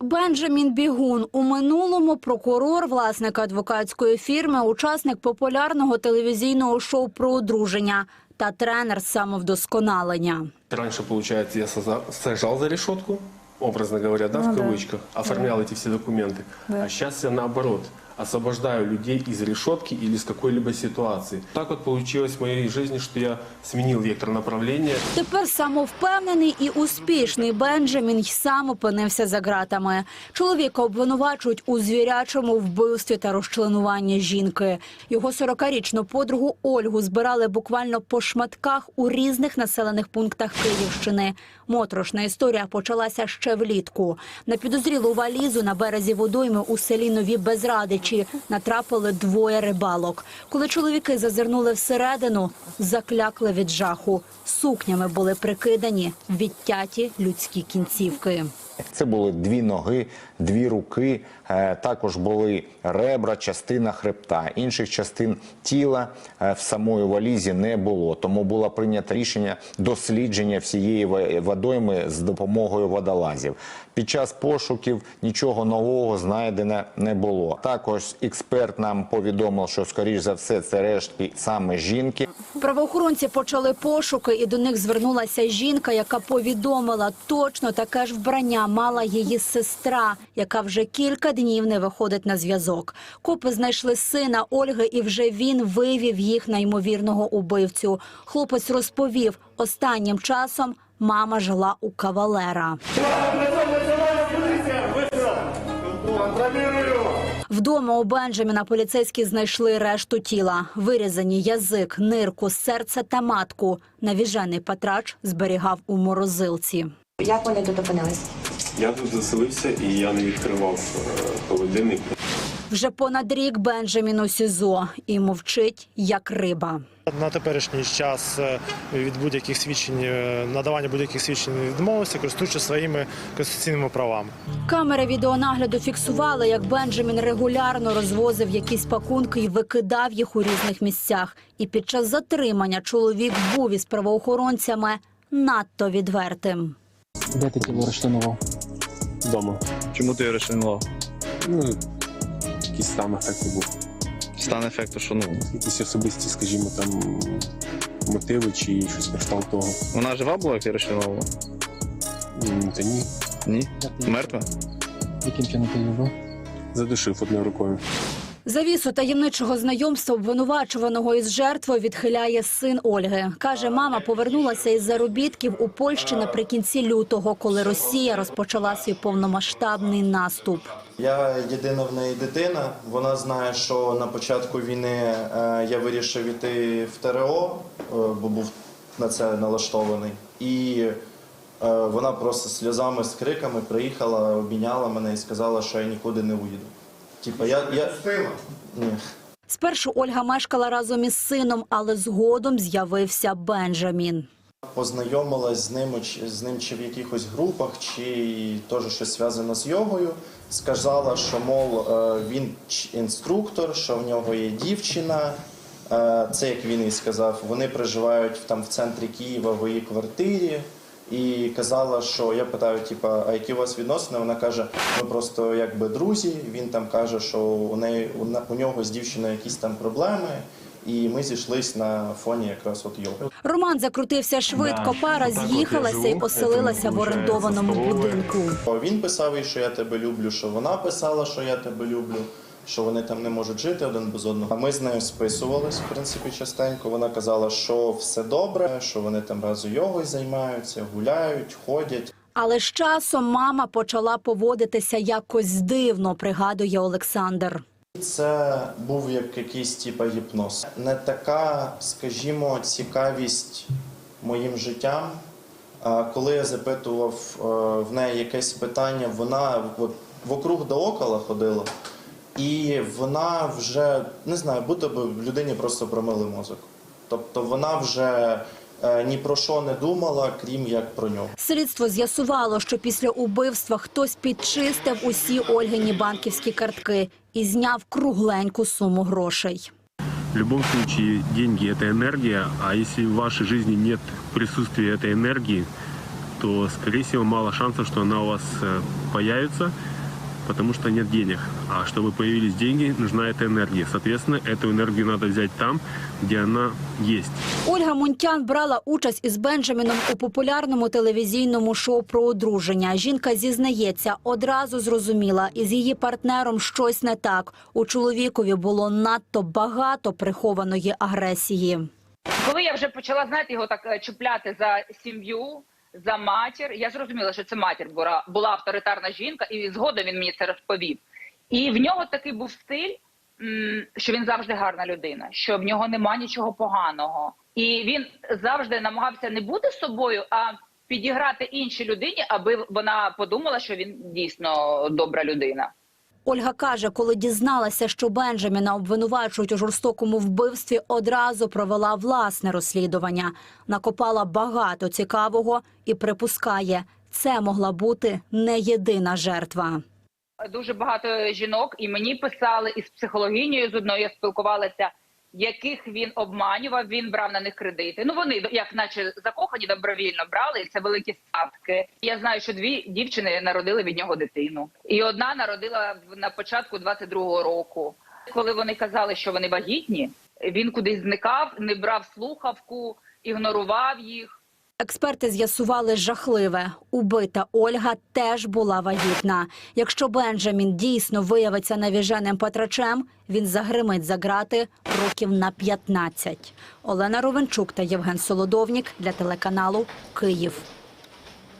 Бенджамін Бігун у минулому прокурор, власник адвокатської фірми, учасник популярного телевізійного шоу про одруження та тренер з самовдосконалення. Раньше, получается, я соза- сажал за решетку, образно говоря, да, в кавычках, оформлял эти все документы. А сейчас я наоборот освобождаю людей из решетки или из какой-либо ситуации. Так вот получилось в моей жизни, что я сменил вектор направления. Тепер самовпевнений і успішний Бенджамін сам опинився за ґратами. Чоловіка обвинувачують у звірячому вбивстві та розчленуванні жінки. Його 40-річну подругу Ольгу збирали буквально по шматках у різних населених пунктах Київщини. Моторошна історія почалася ще влітку. На підозрілу валізу на березі водойми у селі Нові Безрадичі натрапили двоє рибалок. Коли чоловіки зазирнули всередину, заклякли від жаху. Сукнями були прикидані відтяті людські кінцівки. Це були дві ноги, дві руки, е, також були ребра, частина хребта. Інших частин тіла е, в самої валізі не було. Тому було прийнято рішення дослідження всієї водойми з допомогою водолазів. Під час пошуків нічого нового знайдено не було. Також експерт нам повідомив, що скоріш за все це рештки саме жінки. Правоохоронці почали пошуки, і до них звернулася жінка, яка повідомила, точно таке ж вбрання мала її сестра, яка вже кілька днів не виходить на зв'язок. Копи знайшли сина Ольги, і вже він вивів їх на ймовірного убивцю. Хлопець розповів, останнім часом мама жила у кавалера. Вдома у Бенджаміна поліцейські знайшли решту тіла. Вирізані язик, нирку, серце та матку. Навіжений патрач зберігав у морозилці. Як вони тут опинились? Я тут заселився і я не відкривав е, холодильник. Вже понад рік Бенджамін у СІЗО і мовчить, як риба. На теперішній час е, від будь-яких свідчень, е, надавання будь-яких свідчень відмовився, користуючись своїми конституційними правами. Камери відеонагляду фіксували, як Бенджамін регулярно розвозив якісь пакунки і викидав їх у різних місцях. І під час затримання чоловік був із правоохоронцями надто відвертим. Де ти тіло розчленував? Вдома. Чому ти решенував? Ну, якийсь стан ефекту був. Стан ефекту, що ну Якісь особисті, скажімо, там мотиви чи щось кшталт того. вона жива була, як ти розчленував? Та ні, Ні? Мертва? Яким чином ти її вбив? задушив одною рукою. Завісу таємничого знайомства обвинувачуваного із жертвою відхиляє син Ольги. Каже, мама повернулася із заробітків у Польщі наприкінці лютого, коли Росія розпочала свій повномасштабний наступ. Я єдина в неї дитина. Вона знає, що на початку війни е, я вирішив іти в ТРО, е, бо був на це налаштований. І е, вона просто сльозами, з криками приїхала, обійняла мене і сказала, що я нікуди не уїду. Типа, я. я... Ні. Спершу Ольга мешкала разом із сином, але згодом з'явився Бенджамін. Познайомилась з ним, чи- з ним чи в якихось групах, чи теж щось зв'язано з йогою. Сказала, що мов е, він інструктор, що в нього є дівчина. Е, Це як він і сказав. Вони проживають там в центрі Києва в її квартирі. І казала, що я питаю, типа, а які у вас відносини? Вона каже, ми просто якби друзі. Він там каже, що у неї у на- у нього з дівчиною якісь там проблеми. І ми зійшлись на фоні якраз от його. Роман закрутився швидко. Пара з'їхалася і поселилася в орендованому будинку. Він писав їй, що я тебе люблю, що вона писала, що я тебе люблю, що вони там не можуть жити один без одного. А ми з нею списувались, в принципі, частенько. Вона казала, що все добре, що вони там разом йогою займаються, гуляють, ходять. Але з часом мама почала поводитися якось дивно, пригадує Олександр. Це був як якийсь типа гіпноз. Не така, скажімо, цікавість моїм життям. Коли я запитував е, в неї якесь питання, вона вокруг да около ходила, і вона вже не знаю, будто би людині просто промили мозок. Тобто вона вже е, ні про що не думала, крім як про нього. Слідство з'ясувало, що після убивства хтось підчистив усі Ольгині банківські картки і зняв кругленьку суму грошей. В любом случае, деньги – это энергия, а если в вашей жизни нет присутствия этой энергии, то, скорее всего, мало шансов, что она у вас э, появится. потому что нет денег. А чтобы появились деньги, нужна эта энергия. Соответственно, эту энергию надо взять там, где она есть. Ольга Мунтян брала участь із Бенджаміном у популярному телевізійному шоу про одруження. Жінка зізнається, одразу зрозуміла, із її партнером щось не так. У чоловікові було надто багато прихованої агресії. Коли я вже почала знаєте, його так е, чіпляти за сім'ю, за матір, я зрозуміла, що це матір була, була авторитарна жінка, і згодом він мені це розповів. І в нього такий був стиль, що він завжди гарна людина, що в нього нема нічого поганого. І він завжди намагався не бути собою, а підіграти іншій людині, аби вона подумала, що він дійсно добра людина. Ольга каже, коли дізналася, що Бенджаміна обвинувачують у жорстокому вбивстві, одразу провела власне розслідування. Накопала багато цікавого і припускає, це могла бути не єдина жертва. дуже багато жінок, і мені писали із психологією з одною я спілкувалася, яких він обманював. Він брав на них кредити. Ну вони як, наче закохані, добровільно брали, і це великі ставки. Я знаю, що дві дівчини народили від нього дитину, і одна народила на початку 22-го року. Коли вони казали, що вони вагітні, він кудись зникав, не брав слухавку, ігнорував їх. Експерти з'ясували жахливе. Убита Ольга теж була вагітна. Якщо Бенджамін дійсно виявиться навіженим патрачем, він загримить за грати років на 15. Олена Ровенчук та Євген Солодовнік для телеканалу Київ.